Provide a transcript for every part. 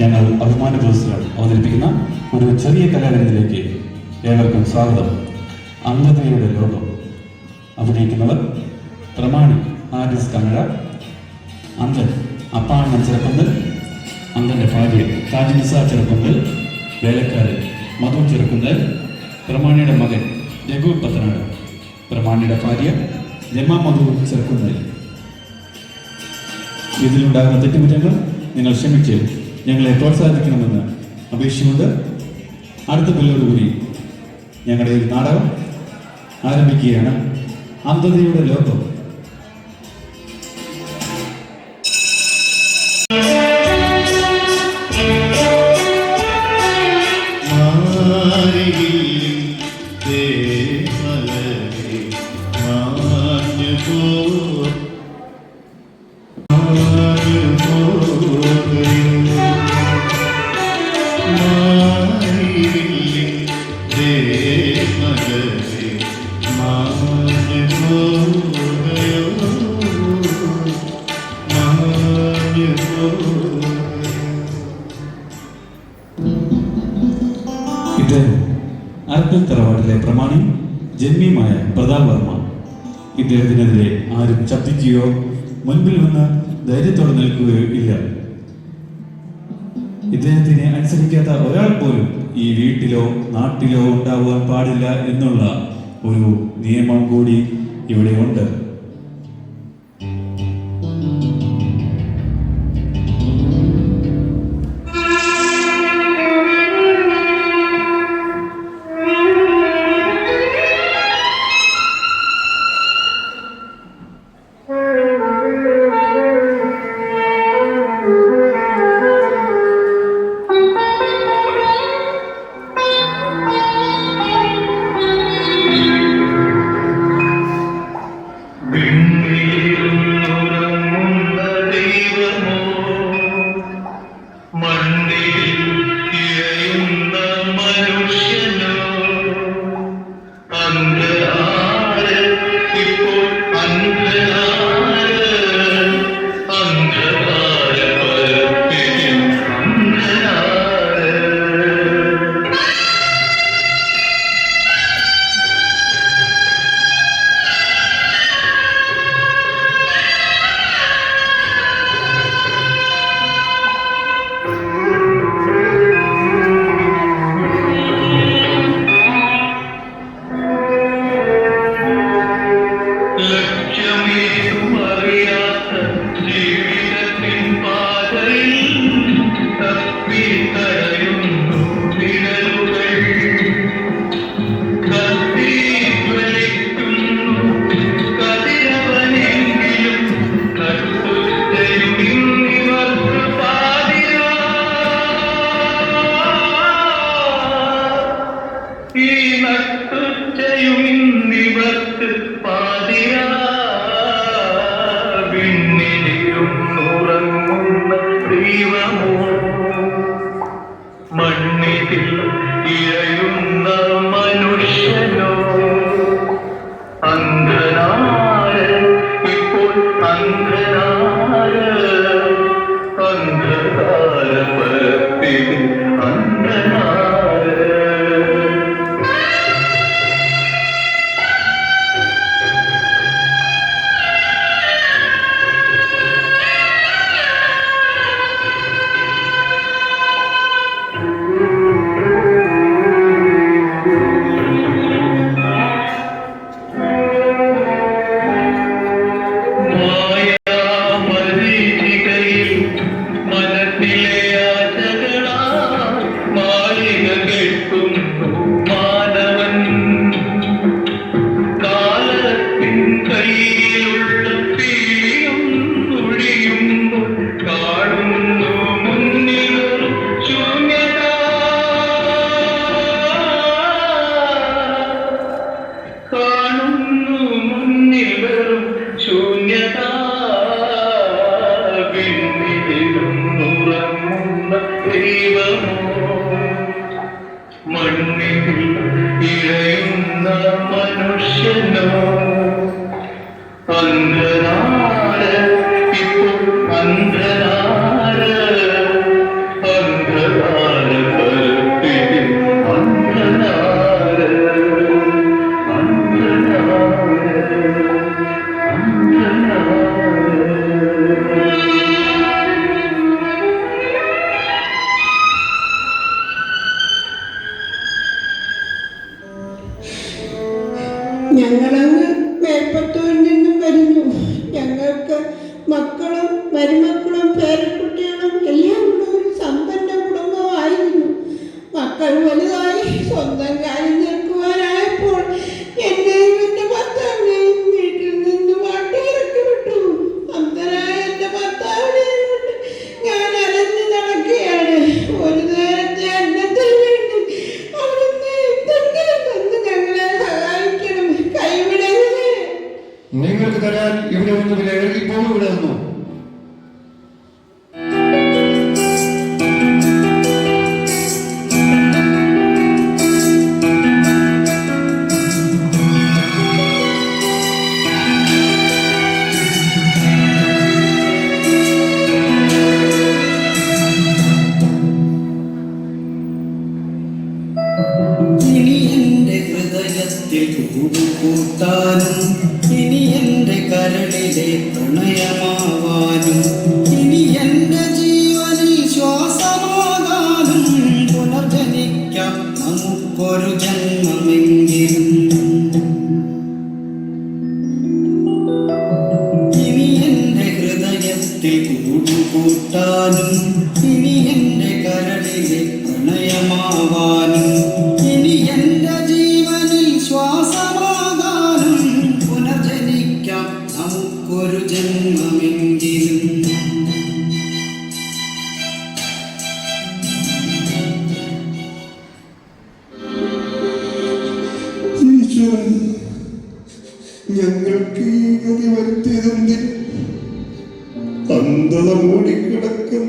ഞങ്ങൾ അഭിമാന പുരസ്കാരം അവതരിപ്പിക്കുന്ന ഒരു ചെറിയ കലാരംഗത്തിലേക്ക് ഏവർക്കും സ്വാഗതം. അന്ധതയുടെ ലോകം. അഭിനയിക്കുന്നവർ പ്രമാണി ആരിസ് കന്നഡ അന്ധൻ അപ്പാണ്ണൻ ചെറുപ്പന്തൽ അന്ധന്റെ ഭാര്യ താജിനിസ ചെറുപ്പന്തൽ വേലക്കാരൻ മധു ചെറുപ്പന്തൽ പ്രമാണിയുടെ മകൻ രഘു പത്തനാട് പ്രമാണിയുടെ ഭാര്യ രമ മധു ചെറുപ്പന്തൽ ഇതിലുണ്ടാകുന്ന തെറ്റുകുറ്റങ്ങൾ നിങ്ങൾ ക്ഷമിച്ച് ഞങ്ങളെ പ്രോത്സാഹിപ്പിക്കണമെന്ന് അപേക്ഷയുണ്ട് അടുത്ത ബില്ലോടുകൂടി ഞങ്ങളുടെ ഒരു നാടകം ആരംഭിക്കുകയാണ്. അന്ധതയുടെ ലോകം. മാറിയിലും ഇത് അർക്കൽ തറവാട്ടിലെ പ്രമാണി ജന്മിയുമായ പ്രതാപ് വർമ്മ. ഇദ്ദേഹത്തിനെതിരെ ആരും ശബ്ദിക്കുകയോ മുൻപിൽ വന്ന് ധൈര്യത്തോടെ നിൽക്കുകയോ ഇല്ല. ഇദ്ദേഹത്തിനെ അനുസരിക്കാത്ത ഒരാൾ പോലും ഈ വീട്ടിലോ നാട്ടിലോ ഉണ്ടാവാൻ പാടില്ല എന്നുള്ള ഒരു നിയമം കൂടി ഇവിടെ ഉണ്ട്. We will home.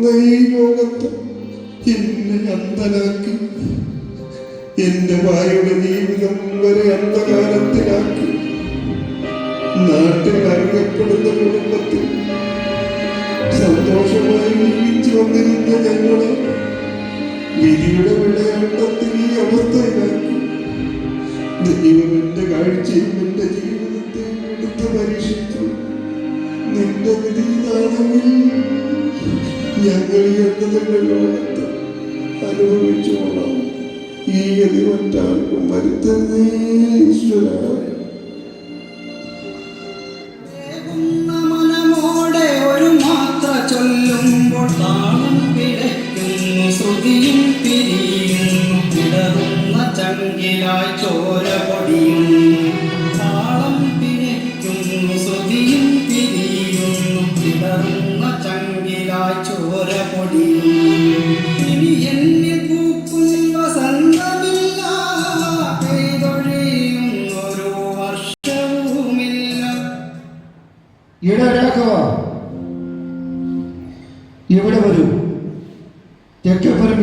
നിന്ന ഈ ലോകത്ത് എന്നെ അന്ധനാക്കി എന്റെ വായുടെ ജീവിതം വരെ അന്ധകാലത്തിലാക്കി നാട്ടിൽ അറിയപ്പെടുന്ന കുടുംബത്തിൽ സന്തോഷമായി ജീവിച്ചു വന്നിരുന്ന ഞങ്ങളെ വിധിയുടെ വിളയാട്ടത്തിൽ ഈ അവസ്ഥയിലാക്കി. ദൈവം എന്റെ കാഴ്ചയും എന്റെ ജീവിതത്തെ എടുത്ത് പരീക്ഷിച്ചു. നിന്റെ വിധി ഇതാണെങ്കിൽ ഞങ്ങൾ ഈ എന്നതിന്റെ ലോകത്ത് അനുഭവിച്ചോളാം ഈ ഗതി മറ്റാർക്കും വരുത്തരുതേ.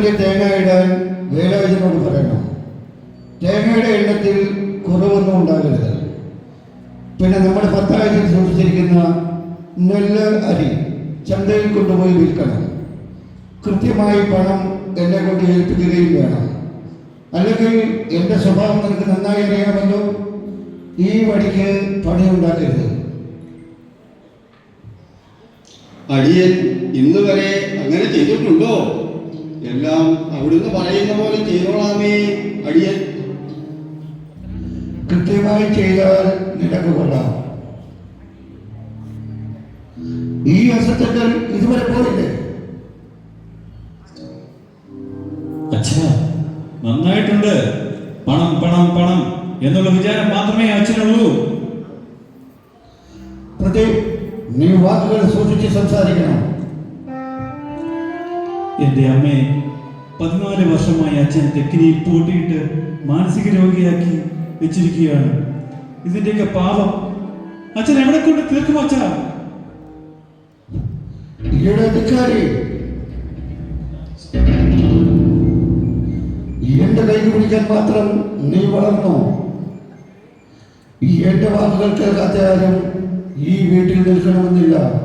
തെക്കപ്പറമ്പിലെ തേങ്ങ ഇടാൻ വേലവചനോട് പറയണം. തേങ്ങയുടെ എണ്ണത്തിൽ കുറവൊന്നും ഉണ്ടാകരുത്. പിന്നെ നമ്മുടെ പത്തായിരത്തിൽ സൂക്ഷിച്ചിരിക്കുന്ന നെല്ല് അരി ചന്തയിൽ കൊണ്ടുപോയി വിൽക്കണം. കൃത്യമായി പണം എന്നെ കൊണ്ട് ഏൽപ്പിക്കുകയും വേണം. അല്ലെങ്കിൽ എന്റെ സ്വഭാവം നിനക്ക് നന്നായി അറിയാമല്ലോ. ഈ വഴിക്ക് പണിയുണ്ടാക്കരുത്. അടിയൻ ഇന്ന് വരെ അങ്ങനെ ചെയ്തിട്ടുണ്ടോ? എല്ലാം അവിടുന്ന് പറയുന്ന പോലെ ചെയ്തോളാമേ അടിയൻ. കൃത്യമായി ചെയ്താൽ നിനക്ക് കൊള്ളാം. ഈ അസത്തുകൾ ഇതുവരെ പോയില്ലേ? അച്ഛാ നന്നായിട്ടുണ്ട്. പണം പണം പണം എന്നുള്ള വിചാരം മാത്രമേ അച്ഛനുള്ളൂ. പ്രദീപ് നീ വാക്കുകൾ സൂക്ഷിച്ച് സംസാരിക്കണം. എന്റെ അമ്മയെ പതിനാല് വർഷമായി അച്ഛൻ തെക്കിനിയിൽ പൂട്ടിയിട്ട് മാനസിക രോഗിയാക്കി വെച്ചിരിക്കുകയാണ്. ഇതിന്റെയൊക്കെ പാപം അച്ഛൻ എവിടെ കൊണ്ട് തീർക്കും അച്ഛാ? എന്റെ കൈ പിടിക്കാൻ മാത്രം നീ വളർന്നു? ഈ എന്റെ വാക്കുകൾ കേൾക്കാത്ത ആരും ഈ വീട്ടിൽ നിൽക്കണമെന്നില്ല.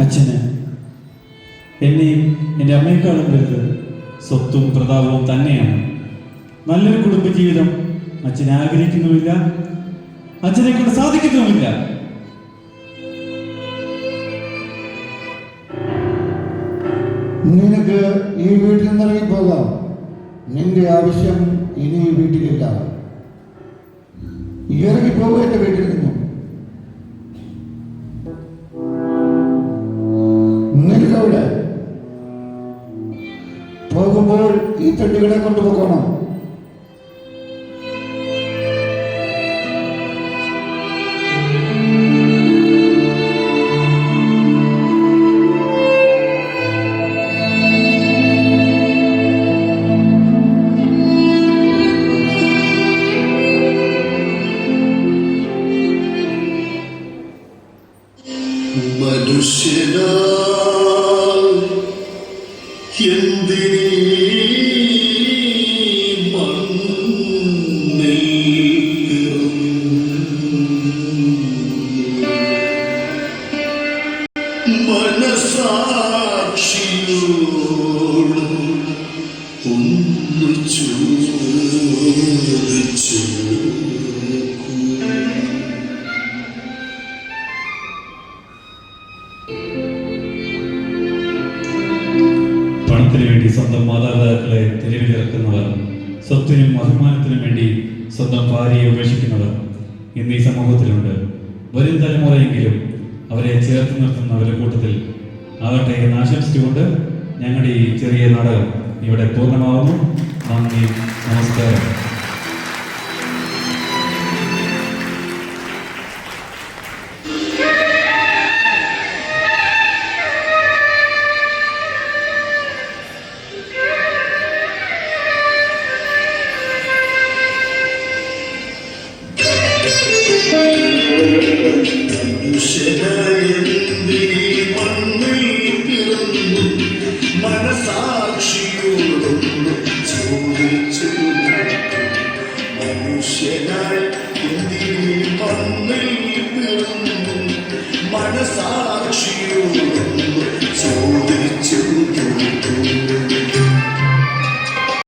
അച്ഛന്. എന്നെയും എന്റെ അമ്മയെക്കാളും വലുത് സ്വത്തും പ്രതാപവും തന്നെയാണ്. നല്ലൊരു കുടുംബജീവിതം അച്ഛനെ ആഗ്രഹിക്കുന്നുമില്ല. അച്ഛനെ കൊണ്ട് സാധിക്കുന്നുമില്ല. നിനക്ക് ഈ വീട്ടിൽ നിന്നിറങ്ങി പോകാം. നിന്റെ ആവശ്യം ഇനി ഈ വീട്ടിലില്ല. ഇറങ്ങിപ്പോകുക എന്റെ വീട്ടിൽ നിന്നും? തെണ്ടുകളെ കൊണ്ടുപോകണം. ഇന്ന് ഈ സമൂഹത്തിലുണ്ട്. വരും തലമുറയെങ്കിലും അവരെ ചേർത്ത് നിർത്തുന്നവരുടെ കൂട്ടത്തിൽ ആകട്ടെ എന്ന് ആശംസിച്ചുകൊണ്ട് ഞങ്ങളുടെ ഈ ചെറിയ നാടകം ഇവിടെ പൂർണമാവുന്നു നന്ദി നമസ്കാരം. Düşene